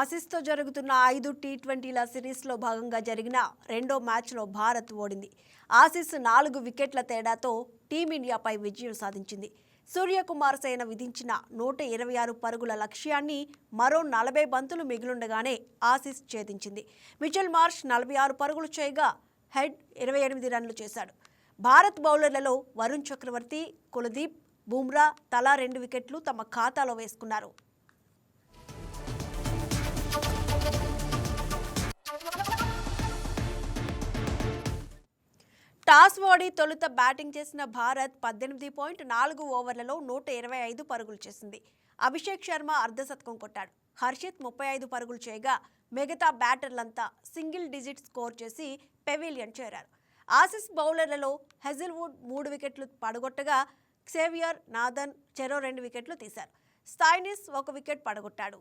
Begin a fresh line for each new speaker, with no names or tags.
ఆసీస్తో జరుగుతున్న ఐదు టీ ట్వంటీల సిరీస్లో భాగంగా జరిగిన రెండో మ్యాచ్లో భారత్ ఓడింది. ఆసీస్ నాలుగు వికెట్ల తేడాతో టీమిండియాపై విజయం సాధించింది. సూర్యకుమార్ సేన విధించిన నూట ఇరవై ఆరు పరుగుల లక్ష్యాన్ని మరో నలభై బంతులు మిగిలుండగానే ఆసీస్ ఛేదించింది. మిచెల్ మార్ష్ నలభై ఆరు పరుగులు చేయగా హెడ్ ఇరవై ఎనిమిది రన్లు చేశాడు. భారత్ బౌలర్లలో వరుణ్ చక్రవర్తి కులదీప్ బుమ్రా తలా రెండు వికెట్లు తమ ఖాతాలో వేసుకున్నారు. టాస్ ఓడి తొలుత బ్యాటింగ్ చేసిన భారత్ పద్దెనిమిది పాయింట్ నాలుగు ఓవర్లలో నూట ఇరవై ఐదు పరుగులు చేసింది. అభిషేక్ శర్మ అర్ధశతకం కొట్టాడు. హర్షిత్ ముప్పై ఐదు పరుగులు చేయగా మిగతా బ్యాటర్లంతా సింగిల్ డిజిట్ స్కోర్ చేసి పెవిలియన్ చేరారు. ఆసిస్ బౌలర్లలో హెజిల్వుడ్ మూడు వికెట్లు పడగొట్టగా క్సేవియర్ నాదన్ చెరో రెండు వికెట్లు తీశారు. స్థాయినిస్ ఒక వికెట్ పడగొట్టాడు.